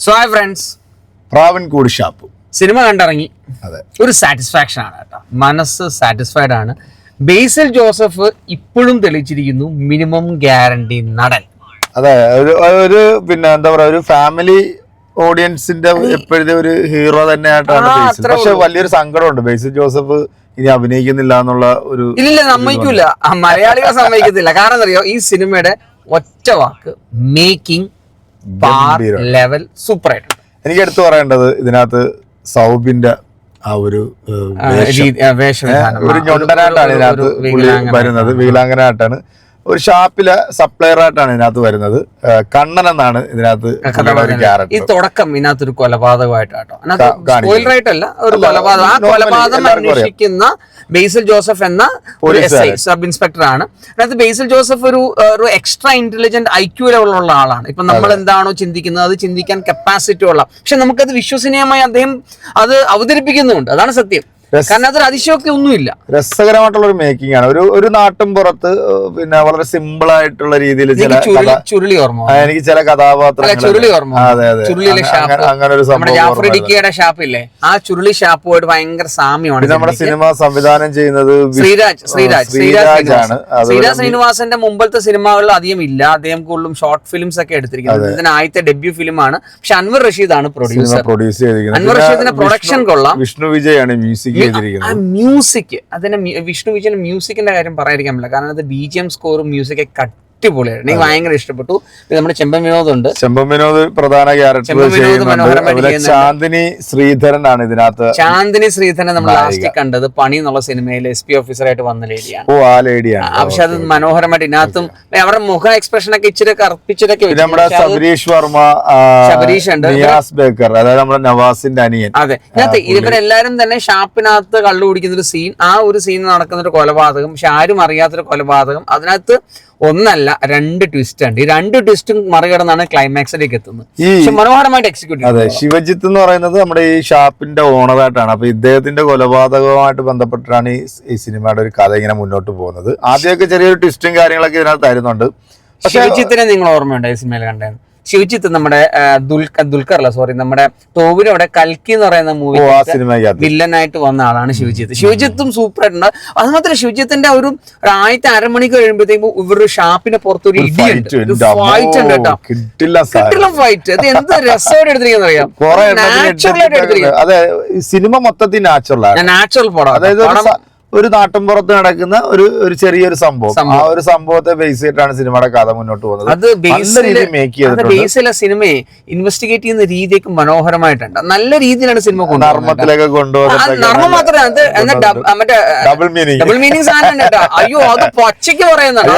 So hi friends Pravinkoodu Shappu. Cinema കണ്ടിറങ്ങി. അതെ. ഒരു satisfaction ആണ് കേട്ടോ. മനസ്സ് സാറ്റിസ്ഫൈഡ് ആണ്. ബേസിൽ ജോസഫ് ഇപ്പോഴും തെളിയിച്ചിരിക്കുന്നു മിനിമം ഗ്യാരണ്ടി നടൻ. അതെ ഒരു ഒരു പിന്നെ എന്താ പറയാ ഒരു ഫാമിലി ഓഡിയൻസിന്റെ എപ്പോഴത്തെ ഒരു ഹീറോ തന്നെയായിട്ടാണ് ആയിട്ടാണ് ബേസിൽ പക്ഷെ വലിയൊരു സങ്കടമുണ്ട്. ബേസിൽ ജോസഫ് ഇനി അഭിനയിക്കുന്നില്ല എന്നുള്ള ഒരു ഇല്ല സമ്മതിക്കൂല. മലയാളികൾ സമ്മതിക്കത്തില്ല. കാരണം അറിയോ? ഈ സിനിമയുടെ ഒറ്റ വാക്ക് മേക്കിംഗ്. ലെവൽ സൂപ്പർ ആയിട്ടുണ്ട്. എനിക്ക് എടുത്തു പറയേണ്ടത് ഇതിനകത്ത് സൗബിന്റെ ആ ഒരു ഒരു ഞൊണ്ടനായിട്ടാണ് ഇതിനകത്ത്. വരുന്നത്. വികലാംഗനായിട്ടാണ് ഒരു ഷാപ്പിലെ സപ്ലയർ ആയിട്ടാണ് ഇതിനകത്ത് വരുന്നത്. കണ്ണൻ എന്നാണ് ഇതിനകത്ത് ഒരു ഈ ക്യാരക്ടർ തുടക്കം ഇതിനകത്തൊരു കൊലപാതകമായിട്ടാട്ടോ. ആയിട്ടല്ല ഒരു കൊലപാതകം. ആ കൊലപാതകം അന്വേഷിക്കുന്ന ബേസിൽ ജോസഫ് എന്ന ഒരു സബ് ഇൻസ്പെക്ടർ ആണ്. അതിനകത്ത് ബേസിൽ ജോസഫ് ഒരു ഒരു എക്സ്ട്രാ ഇന്റലിജന്റ് ഐക്യു ലെവലുള്ള ആളാണ്. ഇപ്പൊ നമ്മൾ എന്താണോ ചിന്തിക്കുന്നത് അത് ചിന്തിക്കാൻ കപ്പാസിറ്റി ഉള്ള. പക്ഷെ നമുക്കത് വിശ്വസനീയമായി അദ്ദേഹം അത് അവതരിപ്പിക്കുന്നുണ്ട്. അതാണ് സത്യം. കാരണം അതൊരു അതിശയോക്തി ഒന്നുമില്ല. രസകരമായിട്ടുള്ള ഒരു മേക്കിംഗ് ആണ്. ഒരു ഒരു നാട്ടും പുറത്ത് പിന്നെ വളരെ സിമ്പിൾ ആയിട്ടുള്ള രീതിയിൽ ചില ചുരുളി ഓർമ്മ എനിക്ക് ചില കഥാപാത്രങ്ങൾ ചുരുളി ഓർമ്മ അതെ അതെ. ചുരുളിയിലെ അങ്ങനെ- ഒരു സംഭവം ഷാപ്പില്ലേ? ആ ചുരുളി ഷാപ്പുമായിട്ട് ഭയങ്കര സാമ്യമാണ് നമ്മുടെ സിനിമ സംവിധാനം ചെയ്യുന്നത് ശ്രീരാജ് ശ്രീരാജ് ശ്രീരാജ് ആണ്. ശ്രീരാജ് ശ്രീനിവാസന്റെ മുമ്പത്തെ സിനിമകളിൽ അധികം ഇല്ല. അദ്ദേഹം കൂടുതലും ഷോർട്ട് ഫിലിംസ് ഒക്കെ എടുത്തിരിക്കുന്നത്. ഇതിന് ആദ്യത്തെ ഡെബ്യൂ ഫിലിമാണ് പക്ഷെ അൻവർ റഷീദ് ആണ് പ്രൊഡ്യൂസർ പ്രൊഡ്യൂസ് ചെയ്തിരിക്കുന്നത്. അൻവർ റഷീദിന്റെ പ്രൊഡക്ഷൻ കൊള്ളാം. വിഷ്ണു വിജയ് ആണ് മ്യൂസിക് ചെയ്തിരിക്കുന്നത് മ്യൂസിക് അതിന്റെ വിഷ്ണു വിജയൻ മ്യൂസിക്കിന്റെ കാര്യം പറയാതിരിക്കാൻ പറ്റില്ല. കാരണം അത് ബി ജി എം സ്കോറും മ്യൂസിക് അടിപൊളിയായിരുന്നു. എനിക്ക് ഭയങ്കര ഇഷ്ടപ്പെട്ടു. പിന്നെ നമ്മുടെ ചെമ്പൻ വിനോദ് ഉണ്ട് ചെമ്പൻ വിനോദ് പ്രധാന ക്യാരക്ടർ. ചാന്ദിനി ശ്രീധരൻ ആണ് ഇതിനകത്ത് ചാന്ദിനി ശ്രീധരൻ നമ്മൾ ലാസ്റ്റ് കണ്ടത്. പണി എന്നുള്ള സിനിമയിൽ എസ് പി ഓഫീസറായിട്ട് വന്ന ലേഡിയാണ് ഓ ആ ലേഡിയാണ് പക്ഷെ അത് മനോഹരമായിട്ട് ഇതിനകത്തും അവരുടെ മുഖ എക്സ്പ്രഷൻ ഒക്കെ ഇച്ചിരി കറുപ്പിച്ചിട്ടൊക്കെ നമ്മുടെ. സബരീഷ് വർമ്മ സബരീഷ് ശബരീഷ് ഉണ്ട്. നിയാസ് ബേക്കർ അതായത് നമ്മുടെ നവാസിന്റെ അനിയൻ. അതെ. ഇതിനകത്ത് ഇവരെല്ലാരും തന്നെ ഷാപ്പിനകത്ത് കള്ളു കുടിക്കുന്ന ഒരു സീൻ ആ ഒരു സീൻ നടക്കുന്ന ഒരു കൊലപാതകം. പക്ഷെ ആരും അറിയാത്തൊരു കൊലപാതകം. അതിനകത്ത് ഒന്നല്ല രണ്ട് ട്വിസ്റ്റ് ഉണ്ട് ഈ രണ്ട് ട്വിസ്റ്റും മറികടന്നാണ് ക്ലൈമാക്സിലേക്ക് എത്തുന്നത്. പക്ഷെ മനോഹരമായിട്ട് എക്സിക്യൂട്ട് അതെ ശിവജിത്ത് എന്ന് പറയുന്നത് നമ്മുടെ ഈ ഷാപ്പിന്റെ ഓണറായിട്ടാണ് അപ്പൊ ഇദ്ദേഹത്തിന്റെ കൊലപാതകവുമായിട്ട് ബന്ധപ്പെട്ടാണ് ഈ ഈ സിനിമയുടെ ഒരു കഥ ഇങ്ങനെ മുന്നോട്ട് പോകുന്നത്. ആദ്യമൊക്കെ ചെറിയൊരു ട്വിസ്റ്റും കാര്യങ്ങളൊക്കെ ഇതിനകത്ത് തരുന്നുണ്ട് ശിവജിത്തിനെ നിങ്ങൾ ഓർമ്മയുണ്ടോ ഈ സിനിമയിൽ കണ്ടത് ശിവജിത്ത് നമ്മുടെ ദുൽഖർ ദുൽഖർ അല്ല സോറി നമ്മുടെ തോവിനോടെ കൽക്കി എന്ന് പറയുന്ന മൂവി വില്ലനായിട്ട് വന്ന ആളാണ് ശിവജിത്ത്. ശിവജിത്തും സൂപ്പർ ആയിട്ടുണ്ട്. അത് മാത്രമല്ല ശിവജിത്തിന്റെ ഒരു ആദ്യത്തെ അരമണിക്ക് കഴിയുമ്പോഴത്തേക്കും ഇവരുടെ ഷാപ്പിന്റെ പുറത്ത് ഒരു ഇടിയുണ്ട്. ഫൈറ്റ് ഉണ്ട്. കേട്ടോ. കിട്ടില്ല ഫൈറ്റ് അത് എന്ത് രസമായിട്ട് എടുത്തിരിക്കുന്ന അറിയാം നാച്ചുറൽ ആയിട്ട് എടുത്തിരിക്കുന്നത്. സിനിമ മൊത്തത്തിൽ നാച്ചുറൽ നാച്ചുറൽ പടം. അതായത് ഒരു നാട്ടിൻപുറത്ത് നടക്കുന്ന ഒരു ഒരു ചെറിയൊരു സംഭവം. ആ ഒരു സംഭവത്തെ ബേസ് ചെയ്തിട്ടാണ് സിനിമയുടെ കഥ മുന്നോട്ട് പോകുന്നത്. അത് ബേസിലെ സിനിമയെ ഇൻവെസ്റ്റിഗേറ്റ് ചെയ്യുന്ന രീതിയൊക്കെ മനോഹരമായിട്ടുണ്ട്. നല്ല രീതിയിലാണ് സിനിമ കൊണ്ടുപോകുന്നത് നർമ്മത്തിലൊക്കെ സാധനം ഉണ്ട് അയ്യോ അത് പച്ചയ്ക്ക് പറയുന്നുണ്ട്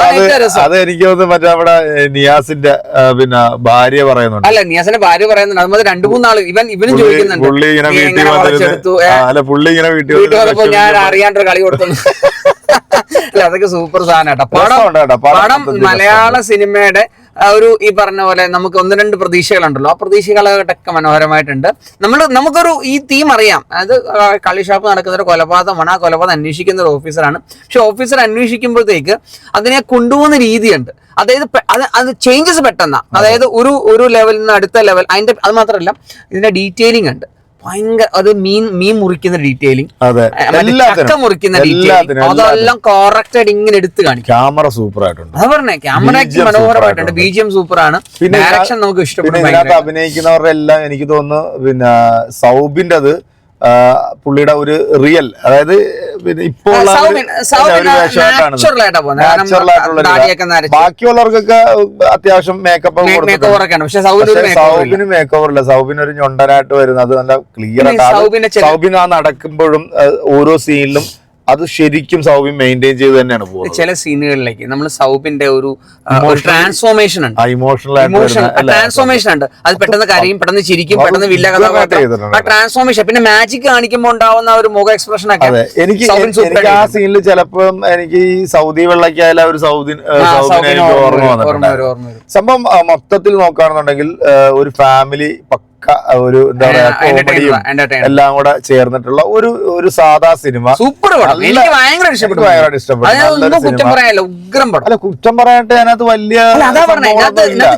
അത് എനിക്ക് തോന്നുന്നു മറ്റേ അവിടെ നിയാസിന്റെ പിന്നെ ഭാര്യ പറയുന്നുണ്ട്. അല്ല നിയാസിന്റെ ഭാര്യ പറയുന്നുണ്ട്. അതുപോലെ രണ്ടു മൂന്നാൾ ഇവൻ ഇവനും ചോദിക്കുന്നുണ്ട്. പുള്ളി ഇങ്ങനെ വീട്ടിൽ അല്ല പുള്ളി ഇങ്ങനെ വീട്ടിൽ ഞാൻ അറിയാണ്ടൊരു കളി കൊടുത്തു അല്ല അതൊക്കെ സൂപ്പർ സാധനം കേട്ടോ. പടം പടം മലയാള സിനിമയുടെ ഒരു ഈ പറഞ്ഞ പോലെ നമുക്ക് ഒന്ന് രണ്ട് പ്രതീക്ഷകളുണ്ടല്ലോ. ആ പ്രതീക്ഷകളൊക്കെ മനോഹരമായിട്ടുണ്ട്. നമ്മൾ നമുക്കൊരു ഈ തീം അറിയാം. അത് കളിഷാപ്പ് നടക്കുന്ന ഒരു കൊലപാതകമാണ്. ആ കൊലപാതകം അന്വേഷിക്കുന്ന ഒരു ഓഫീസറാണ് പക്ഷെ ഓഫീസർ അന്വേഷിക്കുമ്പോഴത്തേക്ക് അതിനെ കൊണ്ടുപോകുന്ന രീതിയുണ്ട്. അതായത് അത് അത് ചേഞ്ചസ് പെട്ടെന്നാണ് അതായത് ഒരു ഒരു ലെവലിൽ നിന്ന് അടുത്ത ലെവൽ അതിന്റെ അത് മാത്രമല്ല ഇതിന്റെ ഡീറ്റെയിലിംഗ് ഉണ്ട്. ഭയങ്കര അത് മീൻ മീൻ മുറിക്കുന്ന ഡീറ്റെയിലിംഗ് ചക്ക മുറിക്കുന്ന ഡീറ്റെയിലിംഗ് അതെല്ലാം കറക്റ്റ് ആയിട്ട് ഇങ്ങനെ എടുത്ത് കാണിക്കും. ക്യാമറ സൂപ്പർ ആയിട്ടുണ്ട് അത് പറഞ്ഞേ camera മനോഹരമായിട്ടുണ്ട്. BGM B G M super ആണ് പിന്നെ ഡയറക്ഷൻ നമുക്ക് ഇഷ്ടപ്പെട്ടു അഭിനയിക്കുന്നവരുടെ എല്ലാം എനിക്ക് തോന്നുന്നു പിന്നെ സൗബിന്റെ അത് പുള്ളിയുടെ ഒരു റിയൽ അതായത് പിന്നെ ഇപ്പോൾ ബാക്കിയുള്ളവർക്കൊക്കെ അത്യാവശ്യം മേക്കപ്പ് സൗബിന് മേക്ക് ഓവർ ഇല്ല സൗബിന് ഒരു ഞൊണ്ടനായിട്ട് വരുന്നത് നല്ല ക്ലിയർ സൗബിൻ ആ നടക്കുമ്പോഴും ഓരോ സീനിലും അത് ശരിക്കും സൗബിൻ മെയിന്റെയിൻ ചെയ്ത് തന്നെയാണ് പോകുന്നത് ചില സീനുകളിലേക്ക് നമ്മൾ സൗബിന്റെ ഒരു ട്രാൻസ്ഫോർമേഷൻ ഉണ്ട്. ഇമോഷണൽ ട്രാൻസ്ഫോർമേഷൻ ഉണ്ട്. അത് പെട്ടെന്ന് കരയും പെട്ടെന്ന് ചിരിക്കും പെട്ടെന്ന് വില്ല കഥാപാത്രം. ആ ട്രാൻസ്ഫോർമേഷൻ പിന്നെ മാജിക് കാണിക്കുമ്പോൾ ഉണ്ടാവുന്ന ഒരു മുഖ എക്സ്പ്രഷൻ ഒക്കെ എനിക്ക് ആ സീനിൽ ചിലപ്പം എനിക്ക് ഈ സൗദി വെള്ളക്കായാലും ഒരു സൗദി ഓർമ്മ. സംഭവം മൊത്തത്തിൽ നോക്കുകയാണെന്നുണ്ടെങ്കിൽ ഒരു ഫാമിലി പക്ക ഒരു എന്താ പറയാ കോമഡിയും എല്ലാം കൂടെ ചേർന്നിട്ടുള്ള ഒരു ഒരു സാധാ സിനിമ. സൂപ്പർ എനിക്ക് ഭയങ്കര ഇഷ്ടപ്പെട്ടു. ഇഷ്ടപ്പെട്ടു. കുറ്റം സിനിമ. ഉഗ്രം പടം. അല്ല കുറ്റം പറയാനായിട്ട് അതിനകത്ത് വലിയ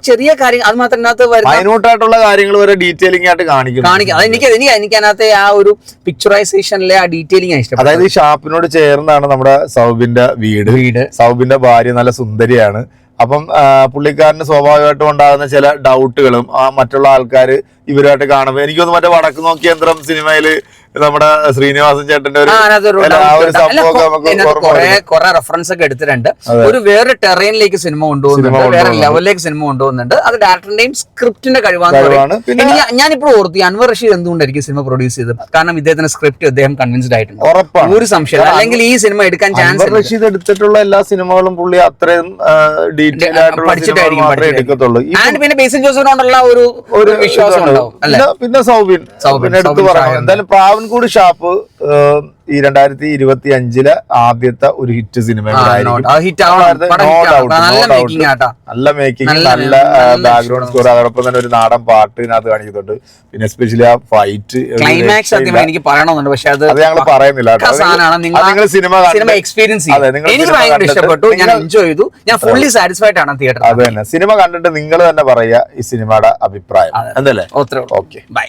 ചെറിയ കാര്യം അത് മാത്രം മൈന്യൂട്ടായിട്ടുള്ള കാര്യങ്ങൾ വരെ ഡീറ്റെയിലിംഗ് ആയിട്ട് കാണിക്കും. കാണിക്കാം. എനിക്ക് എനിക്ക് അതിനകത്തെ ആ ഒരു പിക്ചറൈസേഷനിലെ ആ ഡീറ്റെയിലിംഗ് ഇഷ്ടം അതായത് ഈ ഷാപ്പിനോട് ചേർന്നാണ് നമ്മുടെ സൗബിന്റെ വീട്. വീട്. സൗബിന്റെ ഭാര്യ നല്ല സുന്ദരിയാണ്. അപ്പം പുള്ളിക്കാരന് സ്വാഭാവികമായിട്ടും ഉണ്ടാകുന്ന ചില ഡൗട്ടുകളും മറ്റുള്ള ആൾക്കാർ ഇവരുമായിട്ട് കാണുമ്പോൾ എനിക്കൊന്ന് മറ്റേ വടക്ക് നോക്കിയ യന്ത്രം സിനിമയിൽ നമ്മുടെ ശ്രീനിവാസൻ ചേട്ടന്റെ കുറെ റെഫറൻസ് ഒക്കെ എടുത്തിട്ടുണ്ട്. ഒരു വേറെ ടെറൈനിലേക്ക് സിനിമ കൊണ്ടുപോകുന്നുണ്ട്. വേറെ ലെവലിലേക്ക് സിനിമ കൊണ്ടുപോകുന്നുണ്ട്. അത് ഡയറക്ടറിന്റെയും സ്ക്രിപ്റ്റിന്റെ കഴിവാണ്. ഞാനിപ്പോൾ ഓർത്തു അൻവർ റഷീദ് എന്തുകൊണ്ടായിരിക്കും സിനിമ പ്രൊഡ്യൂസ് ചെയ്തത്? കാരണം ഇദ്ദേഹത്തിന്റെ സ്ക്രിപ്റ്റ് അദ്ദേഹം കൺവിൻസ്ഡ് ആയിട്ടുണ്ട്. ഒരു സംശയം അല്ലെങ്കിൽ ഈ സിനിമ എടുക്കാൻ ചാൻസ് റഷീദ് എടുത്തിട്ടുള്ള എല്ലാ സിനിമകളും പുള്ളി അത്രയും ഡീറ്റെയിൽ ആയിട്ടുള്ള പഠിച്ചിട്ടായിരിക്കും എടുക്കത്തുള്ളൂ. പിന്നെ ബേസിൻ ജോസഫിനോടുള്ള ഒരു വിശ്വാസം ഉണ്ടാവും. പിന്നെ- സൗബിൻ. സൗബിൻ, എടുത്തു പറയാം എന്തായാലും. പ്രാവൻകൂട് ഷാപ്പ് ഈ രണ്ടായിരത്തി ഇരുപത്തി അഞ്ചിലെ ആദ്യത്തെ ഒരു ഹിറ്റ് സിനിമ. നല്ല മേക്കിംഗ് നല്ല ബാക്ക്ഗ്രൗണ്ട് സ്കോർ അതോടൊപ്പം തന്നെ ഒരു നാടൻ പാട്ട് ഇതിനകത്ത് കാണിക്കുന്നുണ്ട്. പിന്നെ എസ്പെഷ്യലി ആ ഫൈറ്റ് ക്ലൈമാക്സ് എനിക്ക് പറയണമെന്നുണ്ട്. പക്ഷെ അത് അത് ഞങ്ങൾ പറയുന്നില്ല നിങ്ങൾ സിനിമ എക്സ്പീരിയൻസ് എനിക്ക് ഭയങ്കര ഇഷ്ടപ്പെട്ടു. ഞാൻ എൻജോയ് ചെയ്തു. ഞാൻ ഫുള്ളി സാറ്റിസ്ഫൈഡ് ആണ് തിയേറ്റർ അത് തന്നെ. സിനിമ കണ്ടിട്ട് നിങ്ങൾ തന്നെ പറയുക ഈ സിനിമയുടെ അഭിപ്രായം. അതല്ലേ? Okay bye